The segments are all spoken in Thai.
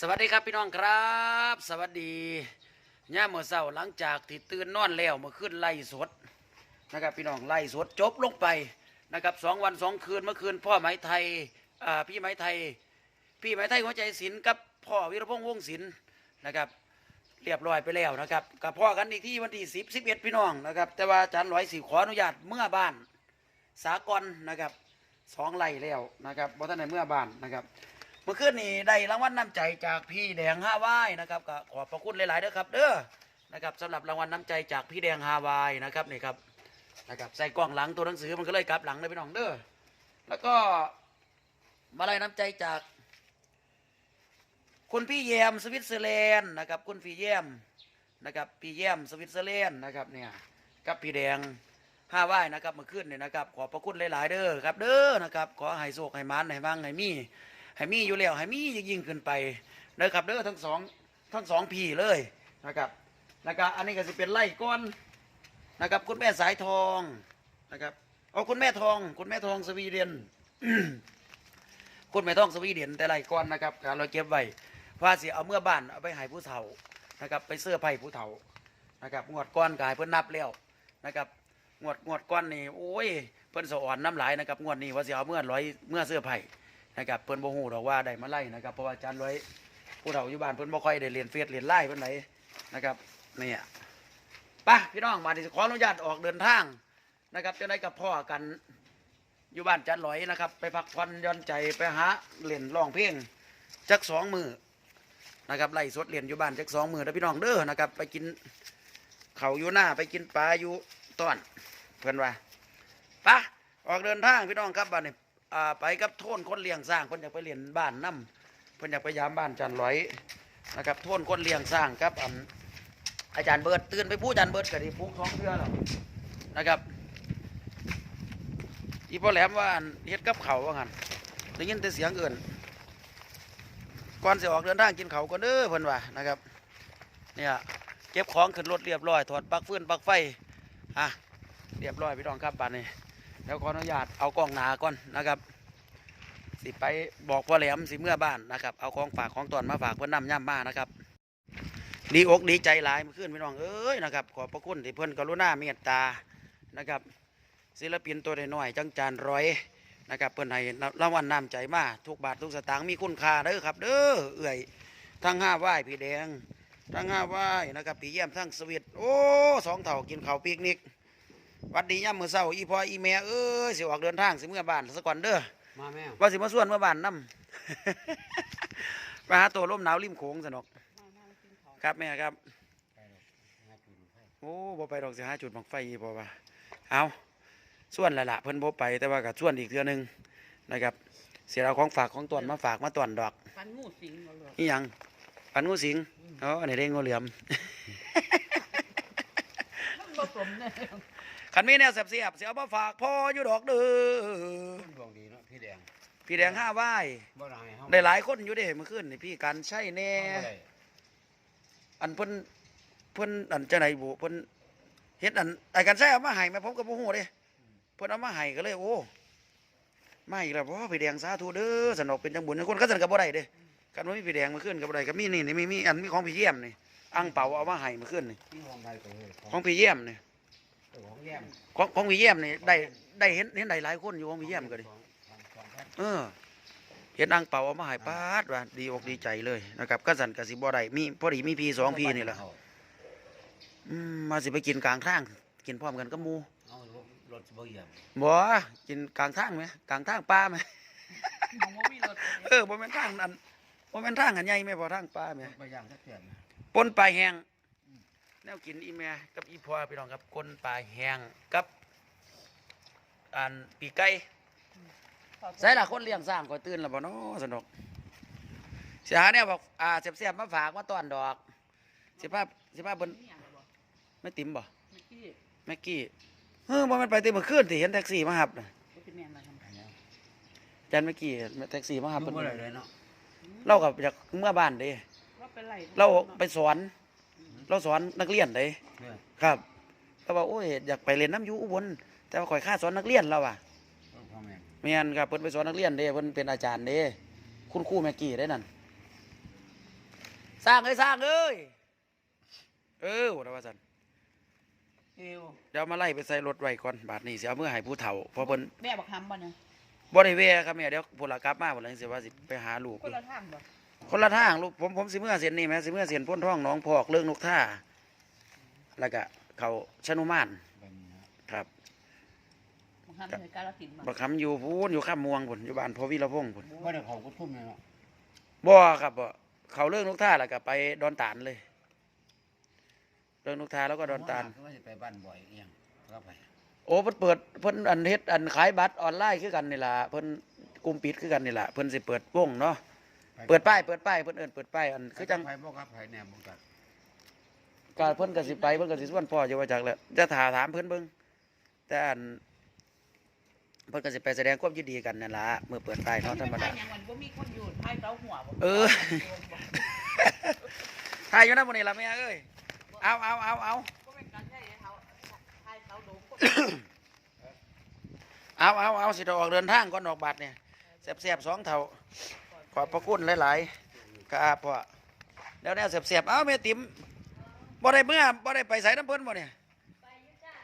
สวัสดีครับพี่น้องครับ สวัสดีย่าเมื่อเช้าหลังจากที่ตื่นนอนแล้วเมื่อคืนไล่สดนะครับพี่น้องไล่สดจบลงไปนะครับสองวันสองคืนเมื่อคืนพ่อไหมไทยอ่าพี่ไหมไทยพี่ไหมไทยหัวใจศิลป์กับพ่อวิรพงษ์วงศ์ศิลป์นะครับเรียบร้อยไปแล้วนะครับกับพ่อกันอีกที่วันที่สิบสิบเอ็ดพี่น้องนะครับ แต่ว่าอาจารย์ร้อยสี่ขออนุญาตเมื่อบ้านสากลนะครับสองไร่แล้วนะครับบ่ท่านในเมื่อบ้านนะครับ เมื่อคืนนี้ได้รางวัลน้ำใจจากพี่แดงฮาวายนะครับก็ขอบพระคุณหลายๆเด้อครับเด้อนะครับสำหรับรางวัลน้ำใจจากพี่แดงฮาวายนะครับนี่ครับนะครับใส่กล้องหลังตัวหนังสือมันก็เลยกลับหลังเลยพี่น้องเด้อแล้วก็มาลัยน้ำใจจาก คุณพี่แยมสวิตเซอร์แลนด์นะครับ คุณพี่แยมนะครับพี่แยมสวิตเซอร์แลนด์นะครับเนี่ยกับพี่แดงห้าวายนะครับเมื่อคืนเนี่ยนะครับ ขอบพระคุณหลาย ๆ เด้อครับ เด้อนะครับ ขอให้โชคให้มันให้มั่งให้มี ให้มีอยู่แล้วให้มียิ่งยิ่งขึ้นไปเด้อครับเด้อทั้งสองทั้งสองพี่เลยนะครับนะครับอันนี้ก็จะเป็นไล่ก้อนนะครับ คุณแม่สายทองนะครับเอาคุณแม่ทอง คุณแม่ทองสวีเดนคุณแม่ทองสวีเดนแต่ไล่ก้อนนะครับการเราเก็บไว้ว่าสิเอาเมื่อบ้านเอาไปให้ผู้เฒ่านะครับ ไปเสื้อไผ่ผู้เฒ่านะครับงวดก้อนกายเพิ่นนับแล้วนะครับงวดงวดก้อนนี่โอ้ยเพิ่นสะอ่อนน้ำไหลนะครับงวดนี้ว่าสิเอาเมื่อร้อยเมื่อเสื้อไผ่ นะครับเพิ่นบ่ฮู้ดอกว่าได้มาไล่นะครับเพราะว่าอาจารย์ร้อยผู้เฒ่าอยู่บ้านเพิ่นบ่ค่อยได้เรียนเฟซเรียนไล่เพิ่นไหนนะครับเนี่ยไปพี่น้องมาที่ขออนุญาตออกเดินทางนะครับจะได้กับพ่อกันอยู่บ้านจันร้อยนะครับ ไปพักผ่อนย่อนใจไปหาเล่นร้องเพลงจักสองมือนะครับไล่สดเรียนอยู่บ้านจักสองมือแล้วพี่น้องเด้อนะครับ ไปกินเขาอยู่หน้าไปกินปลาอยู่ต้อนเพื่อนว่าปะออกเดินทางพี่น้องครับบ้านนี้ อ่าไปกับโทนคนเลี้ยงสร้างเพิ่นอยากไปเรียนบ้านน้ำเพิ่นอยากไปยามบ้านจันร้อยนะครับโทนคนเลี้ยงสร้างครับอันอาจารย์เบิร์ดตื่นไปพูดอาจารย์เบิร์ดก็ได้พูกท้องเรือแล้วนะครับอีพ่อแหลมว่าเฮ็ดกับเขาว่างั้นได้ยินแต่เสียงเอื่นก่อนจะออกเดินทางกินเขาก่อนเด้อเพิ่นว่านะครับเนี่ยเก็บของขึ้นรถเรียบร้อยถอดปลั๊กฟืนปลั๊กไฟอะเรียบร้อยพี่น้องครับบัดนี้ แล้วขออนุญาตเอากล้องหนาก่อนนะครับ สิไปบอกพ่อแหลมสิเมื่อบ้านนะครับ เอาของฝากของตอนมาฝากเพื่อนนำย่ำมานะครับ ดีอกดีใจหลายมื่อคืนพี่น้องเอ้ยนะครับขอบพระคุณที่เพื่อนกรุณาเมตตานะครับ ศิลปินตัวน้อยจังจานร้อยนะครับเพื่อนให้รางวัลน้ำใจมาทุกบาททุกสตางค์มีคุณค่าเด้อครับ เด้อเอื่อยทั้งห้าไหว้พี่แดงทั้งห้าไหว้นะครับพี่เยี่ยมทั้งสวิตโอ้สองเถ่ากินข้าวปิกนิก วัดดีย่ำมือเศร้าอีพออีแม่เอ้ยสิออกเดินทางสิเมื่อบ้านสักก่อนเด้อมาแม่ว่าสิมาส่วนเมื่อบ้านน้ำไปหาตัวร่มหนาวริมโขงสนอกครับแม่ครับ โอ้บ่ไปดอกสิหาจุดบังไฟอีบ่ว่าเอาส่วนละละเพิ่นบ่ไปแต่ว่าก็ส่วนอีกเทื่อหนึงนะครับ เสียเอาของฝากของตวนมาฝากมาตวนดอกฟันงูสิงมาเลยนี่ยังปันงูสิงอ๋ออันนี้เด้งงูเหลือม มันผสมเนี่ยคันมีแนวเสียบเสียบๆเสียเอามาฝากพ่ออยู่ดอกเด้อคนดวงดีเนาะพี่แดงพี่แดงห้าไหว้บ่ได้เฮาได้หลายคนอยู่เด้เมื่อคืนนี่พี่กันใช่แน่เฮาบ่ได้อันเพิ่นเพิ่นอันจังไหนบุเพิ่นเฮ็ดอันไอ้กันใช่เอามาให้แม่ผมก็บ่ฮู้เด้เพิ่นเอามาให้ก็เลย โอ้มาอีกแล้วบ่พี่แดงสาธุเด้อสนอกเป็นจังบุญคนก็สนก็บ่ได้เด้กันว่ามีพี่แดงเมื่อคืนก็บ่ได้ก็มีนี่นี่มีมีอันมีของพี่เยี่ยมนี่อังเปาเอามาให้เมื่อคืนนี่ที่ห้องใดก็เลยของพี่เยี่ยมนี่ ของแย้มของของพี่เยี่ยมนี่ได้ได้เห็นเห็นได้หลายคนอยู่ของพี่เยี่ยมก็ดิของของแพทย์เออ เห็นอังเปาเอามาให้ปาดว่าดีอกดีใจเลยนะครับก็สั่นก็สิบ่ได้มีพอดีมีพี่สองพี่นี่แหละอืมมาสิไปกินกลางทาง กินพร้อมกันกับหมูเอารถรถบ่เหยียบบ่กินกลางทางไหมกลางทางป่าไหมมองว่ามีรถเออบ่แม่นทางนั้นบ่แม่นทางอันใหญ่แม่บ่ทางป่าแม่รถบ่ย่างสักเทื่อนะปนปลาแห้ง แนวกินอีแม่กับอีพ่อพี่น้องครับคนปลาแห้งกับอันปีกไก่ใส่ละคนเลี้ยงสร้างก็ตื่นแล้วบ่เนาะสนุกสิหาแนวบอกอ่าเสียบๆมาฝากมาต้อนดอกสิพาสิพาเพิ่นนี่อย่างไรบ่ไม่ติ๋มบ่เมื่อกี้แม็กกี้เฮ้ยบ่แม่นไปแต่เมื่อคืนที่เห็นแท็กซี่มาหับน่ะก็จะแม่นอะไรทำอันนี้จันเมื่อกี้แท็กซี่มาหาอยู่เพิ่นบ่ได้เลยเนาะเรากับอยากเมื่อบ้านเด้ว่าเป็นไรเราไปสอน เราสอนนักเรียนเด้เนี่ยครับเราว่าโอ้ยอยากไปเรียนน้ำอยูอุบลแต่ว่าข่อยค่าสอนนักเรียนเราอะรถพ่อแม่แม่นครับเพิ่นไปสอนนักเรียนเด้เพิ่นเป็นอาจารย์เด้คุณครูแม็กกี้ได้นั่นสร้างเอ้ยสร้างเอ้ยเออว่าแต่ว่าซั่นเอวเดี๋ยวมาไล่ไปใส่รถไว้ก่อนบาดนี้สิเอามื่อให้ผู้เฒ่าเพราะเพิ่นแม่บักคำบ่เนี่ยบ่ได้แวะครับแม่เดี๋ยวพุ่นละกลับมาพุ่นละจังสิว่าสิไปหาลูกคนละทางบ่ คนละทางลูกผมผมสิเมื่อเส้นนี่แหมสิเมื่อเส้นพ้นท้องหน้องพอกเรื่องนกท่าแล้วก็เขาชนุมานไปนี่นะครับบักคำในกาลสินธุ์บ่บักคำอยู่พูนอยู่ข้ามมวงพุ่นอยู่บ้านพ่อวิรพงศ์พุ่นว่าเดี๋ยวเขาก็ทุ่มเลยเนาะบ่ครับบ่เขาเรื่องนกท่าแล้วก็ไปดอนตาลเลย เรื่องนกท่าแล้วก็ดอนตาลก็ว่าจะไปบ้านบ่อยเอียงก็ไปโอ้เพิ่นเปิดเพิ่นอันเฮ็ดอันขายบัตรออนไลน์คือกันนี่ล่ะเพิ่นกลุ่มปิดคือกันนี่ล่ะเพิ่นสิเปิดวงเนาะ เปิดป้ายเปิดป้ายเพิ่นเอิ้นเปิดป้ายอันคือจังไปบ่ครับไปแนวบ่ครับก็เพิ่นก็สิไปเพิ่นก็สิส่วนพ่ออยู่ว่าจักแหล้วจะถาถามเพิ่นเบิ่งแต่อันเพิ่นก็สิไปแสดงความยินดีกันนั่นล่ะเมื่อเปิดป้ายเนาะธรรมดา อย่างวันบ่มีคนอยู่ท้ายเสาหัวบ่เออ ถ่ายอยู่นำมื้อนี้ล่ะแม่เอ้ยเอาเอาเอาเอาบ่เป็นการใช้เขาท้ายเสาโดมคนเอาเอาเอาสิออกเดินทางก่อนออกบัตรเนี่ยแซ่บๆสองเท่า ขอบพระคุณหลายๆครับพ่อแล้วแนวแซ่บๆเอาแม่ติ๋มบ่ได้เมื่อบ่ได้ไปไสน้ำเพิ่นบ่เนี่ย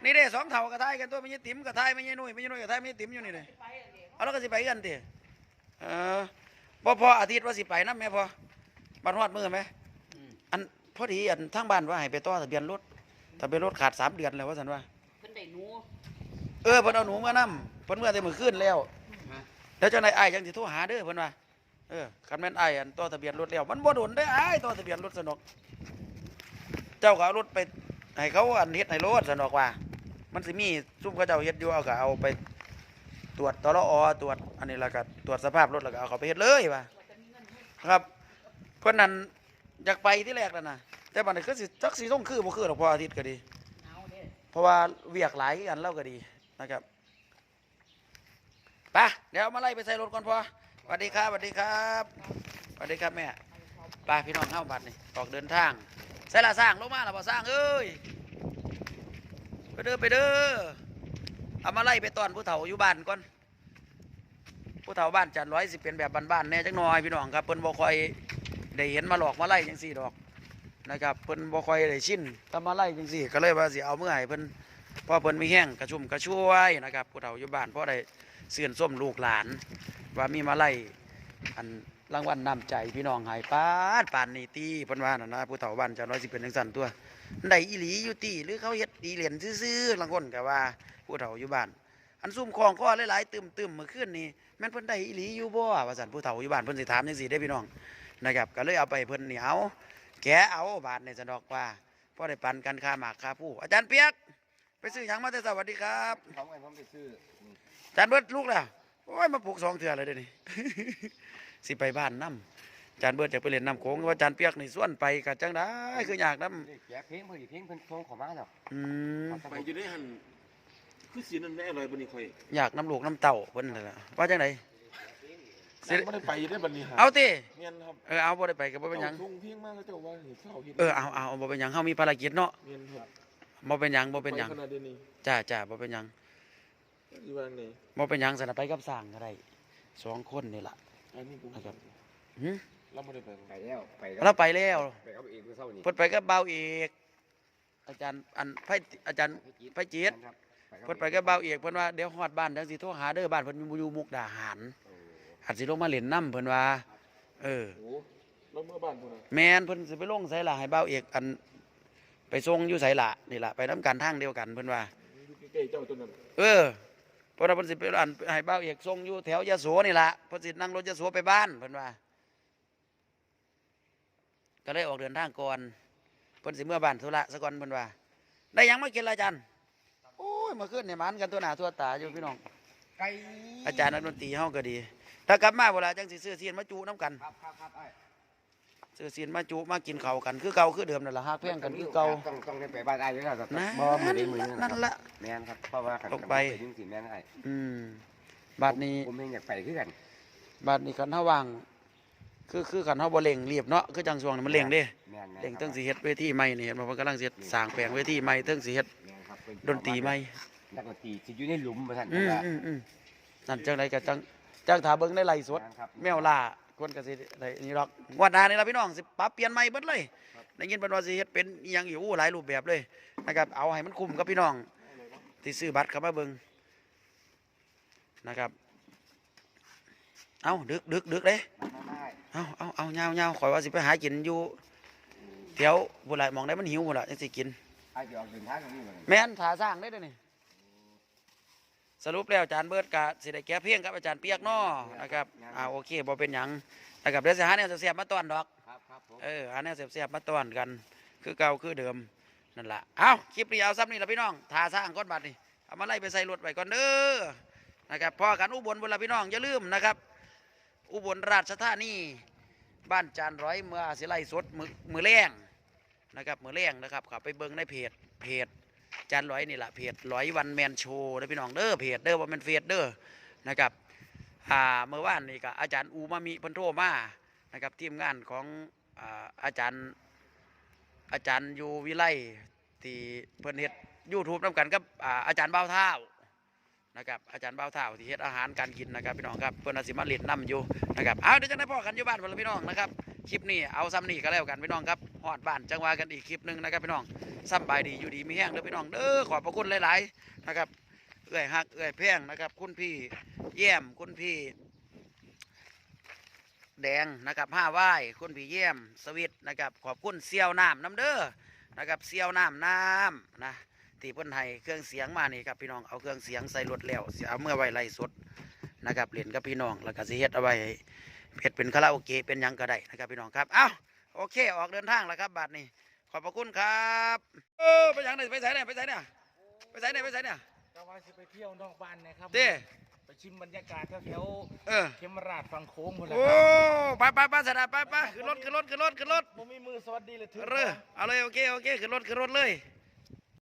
นี่เด้สองเท่ากระทายกันตัวแม่ยายติ๋มกระทายแม่ยายนุ่ยแม่ยายนุ่ยกระทายแม่ยายติ๋มอยู่นี่เลยไปอันนี้เอาแล้วก็สิไปกันติเออบ่พออาทิตย์ว่าสิไปนำแม่พอบัดฮอดมื้อไหมอืมอันพอดีอันทางบ้านว่าให้ไปต่อทะเบียนรถทะเบียนรถขาดสามเดือนแล้วว่าซั่นว่าเพิ่นได้หนูเออเพิ่นเอาหนูมานํเพิ่นเมื่อแต่มื้อคืนแล้วฮะแล้วเจ้านายอ้ายจังสิโทรหาเด้อเพิ่นว่า เออคันแม่นไอ้อันต่อทะเบียนรถแล้วมันบ่โดนได้ออ้ต่อทะเบียนรถสนอก เจ้าก็เอารถไปให้เขาอันเฮ็ดให้รถสนอกว่า มันสิมีซุ่มเขาเจ้าเฮ็ดอยู่เอาก็เอาไป ตรวจตลอตรวจอันนี้แล้วก็ตรวจสภาพรถแล้วก็เอาเขาไปเฮ็ดเลยว่าครับเพิ่นนั้นอยากไปที่แรกนั่นน่ะแต่บัดนี้คือสิจักสิต้องคือบ่คือดอกพออาทิตย์ก็ดี เพราะว่าเวียกหลายอกันเล่าก็ดีนะครับไปเดี๋ยวมาไล่ไปใส่รถก่อนพอ สวัสดีครับสวัสดีครับสวัสดีครับแม่ไปพี่น้องเข้าบัดนี่ออกเดินทางใส่ละสร้างลงมาละบ่สร้างเอ้ยไปเด้อไปเด้อเอามาไล่ไปตอนผู้เฒ่าอยู่บ้านก่อนผู้เฒ่าบ้านจันร้อยสิเป็นแบบบ้านๆแน่จังน้อยพี่น้องครับเพิ่นบ่คอยได้เห็นมาหลอกมาไล่จังสี่ดอกนะครับเพิ่นบ่คอยได้ชินทำมาไล่จังซี่ก็เลยว่าสิเอาเมื่อให้เพิ่นพราะเพิ่นมีแห้งกระชุ่มกระชวยนะครับผู้เฒ่าอยู่บ้านพราะได้ เสื่อนส้มลูกหลาน ว่ามีมาไล่อันรางวัลนำใจพี่น้องหายปานปานนี่ตีพิ่นว่านนะผู้เฒ่าบ้านจะน้อยสิเป็นจังซั่นตัวไดอีหลีอยู่ตีหรือเขาเฮ็ดอีเหรียญซื่อๆลางคนก็ว่าผู้เฒ่าอยู่บ้าน อันซุ่มคลองข้อหลายๆตึมๆเมื่อคืนนี้แม่นเพิ่นได้อีหลีอยู่บ่ว่าซั่นผู้เฒ่าอยู่บ้านเพิ่นสิถามจังซี่เด้พี่น้องนะครับก็เลยเอาไปเพิ่นเหนี่เอาแกเอาบาทในสนอกว่าพ่อได้ปันกันค่าหมากค่าผู้อาจารย์เปียก ไปซื้อหยังมาแต่สวัสดีครับผมไงผมไปซื้อ จารย์เบิดลูกแล้วโอ้ยมาปลูกสองเถื่อเลยเดี๋ยวนี้ สิไปบ้านน้ำอาจารย์เบิดจะไปเล่นน้ำโขงว่าอาจารย์เปียกนี่ส่วนไปกับจังได้คืออยากน้นี่แกะเพลงพอดีเพลงเพิ่นทรงเขอมาแล้วำอืมไปอยู่ได้หันคือสีนั่นแม่อร่อยบนนี้คอยอยากน้ำลูกน้ำเต่าเพิ่นนั่นแหละว่าจังไดสิไม่ได้ไปอยู่ได้บันนี้หาเอาติเงี้ยครับเออเอาบ่ได้ไปก็บ่เป็นหยังทุ่งเพียงมากก็จะว่าเห็นเศร้าเห็นเออเอาเอาบ่เป็นหยังเฮามีภารกิจเนาะเงี้ยครับบ่เป็นหยังบ่เป็นหยังไขนาดนี้จ้าจ้าบ่เป็นหยัง อยู่วางไหนบ่เป็นหยังสนะไปกับสร้างก็ได้สองคนนี่ล่ะ อันนี้ผมนะครับ หึเราไม่ได้ไปไปแล้วไปเราไปแล้วไปกับเอกเมื่อเช้านี่เพิ่นไปกับเบาเอกอาจารย์อันไผอาจารย์ไผจิตครับเพิ่นไปกับเบาเอกเพิ่นว่าเดี๋ยวฮอดบ้านจังสิโทรหาเด้อบ้านเพิ่นอยู่มุกดาหารโอ้อาจสิลงมาเล่นน้ำเพิ่นว่า เออโอ้เราเมื่อบ้านพุ่นน่ะแมนเพิ่นสิไปลงไสล่ะให้เบาเอกอัน ไปส่งอยู่ไสล่ะนี่ล่ะไปนํกันทางเดียวกันเพิ่นว่าอยู่ใกล้ๆเจ้าตัวนั้น เออเพราะว่าเพิ่นสิไปอันให้เบาเอกส่งอยู่แถวยะโสนี่ล่ะเพิ่นสินั่งรถยะโสไปบ้านเพิ่นว่า ก็เลยออกเดินทางก่อนเพิ่นสิเมื่อบ้านธุระซะก่อนเพิ่นว่า ได้หยังมากินล่ะอาจารย์โอ้ยเมื่อคืนเนี่ยมันกันตัวหน้าตัวตาอยู่พี่น้องไก่อาจารย์นักดนตรีเฮาก็ดี ถ้ากลับมาเวลาจังสิซื้อเสียนมาจูน้ำกันครับครับครับไอ้ ซื้อเสียนมาจูมากินข้าวกันคือเก่าคือเดิมนั่นล่ะฮักแพงกันคือเก่า ต้องต้องได้ไปบ้านไอ้ด้วยครับนะบ่มือได้มือนั่นละแม่นครับเพราะว่าขันต้องไป ยิ่งสิแม่นไอ้อืมบาดนี้ ผมเองอยากไปคือกันบาดนี้คันเฮาว่าง คือคือคันเฮาบ่เร่งรีบเนาะคือจังช่วงนี้มันเร่งเด้แม่นแม่นเร่งเทิงสิเฮ็ดเวทีใหม่นี่เห็นบ่เพิ่นกำลังสิเฮ็ดสร้างแปลงเวทีใหม่เทิงสิเฮ็ดแม่นครับเพิ่ดนตรีใหม่นักดนตรีสิอยู่ในหลุมบ่ท่านอืมว่าอืมอืมนั่นจังไดก็จังจังถ้าเบิ่งในไลฟ์สดแม่นครับแมวล่า คนก็สิได้นี่ดอกงวดหน้านี่ล่ะพี่น้องสิปรับเปลี่ยนใหม่เบิดเลยได้ยินเพิ่นว่าสิเฮ็ดเป็นอีหยังอยู่หลายรูปแบบเลยนะครับเอาให้มันคุ้มกับพี่น้องที่ซื้อบัตรเข้ามาเบิ่งนะครับ เอาดึกดึกดึกเลยไม่เอาเอาเอาเงาเงาข่อยว่าสิไปหากินอยู่แถวบุไรมองได้มันหิวบุไรจังสิกินไอ้ที่ออกเดินทางกันนี่เลยแม่นถาสร้างได้เด้อนี่ สรุปแล้วอาจารย์เบิร์ดกะสิได้แก้เพียงกับอาจารย์เปียกน้อนะครับอ่าโอเคบ่เป็นหยังนะครับเดี๋ยวสิหาแนวเสียบๆมาต้อนดอกครับครับผมเออหาแนวเสียบๆมาต้อนกัน คือเก่าคือเดิมนั่นล่ะเอาคลิปนี้เอาซ้ำนี่ละพี่น้องทาสร้างก้อนบัตรนี่เอามาไล่ไปใส่รถไว้ก่อนเด้อนะครับพอกันอุบลบุรีพี่น้องอย่าลืมนะครับ อุบลราชธานีบ้านจานร้อยเมื่อสิไลสดมือมือแรงนะครับมือแรงนะครับเขับไปเบิ้งในเพจเพจ จานร้อยนี่แหละเพจร้อยวันแมนโชว์นะพี่น้องเด้อเพจเด้อว่ามันเฟซเด้อนะครับอ่าเมื่อวานนี่ก็อาจารย์อูมามิพันโทมานะครับทีมงานของอ่าอาจารย์อาจารย์อยู่วิไลที่เพิ่นเฮ็ดยูทูบนำกันกับอ่าอาจารย์เบ้าเท้านะครับอาจารย์เบ้าเท่าที่เฮ็ดอาหารการกินนะครับพี่น้องครับเพิ่นอาสิมาเล่นน้ำอยู่นะครับเอาเดี๋ยวจะได้พ่อกันอยู่บ้านพลพี่น้องนะครับ คลิปนี้เอาซ้ำนี่ก็แล้วกันพี่น้องครับฮอดบ้านจังหวากันอีกคลิปหนึ่งนะครับพี่น้องซ้ำบายดีอยู่ดีมีแห้งเด้อพี่น้องเด้อขอบพระคุณหลาย ๆ นะครับเอื้อยฮักเอื้อยแพงนะครับ คุณพี่แย้มคุณพี่ แดงนะครับห้าไหว้คุณพี่แย้มสวิตนะครับ ขอบคุณเซียวน้ำน้ำเด้อนะครับเซียวน้ำน้ำนะที่เพิ่นให้เครื่องเสียงมานี่ครับพี่น้องเอาเครื่องเสียงใส่รถแล้วสิเอาเมื่อไว้ไล่สดนะครับเล่นกับพี่น้องแล้วก็สิเฮ็ดเอาไว้ เฮ็ดเป็นคาราโอเกะเป็นหยังก็ได้นะครับพี่น้องครับเอ้าโอเคออกเดินทางแล้วครับบัดนี้ขอบพระคุณครับเออไปหยังไหนไปไสเนี่ยไปไสเนี่ยไปไสเนี่ยไปไสเนี่ยก็ว่าสิไปเที่ยวนอกบ้านนะครับเด้ไปชิมบรรยากาศแถวเออๆเขมราชฝั่งโค้งคนละโอ้ครับไปไปไปสดาไปไปขึ้นรถขึ้นรถขึ้นรถขึ้นรถผมมีมือสวัสดีเลยถึงเรือเอาเลยโอเคโอเคขึ้นรถขึ้นรถเลยค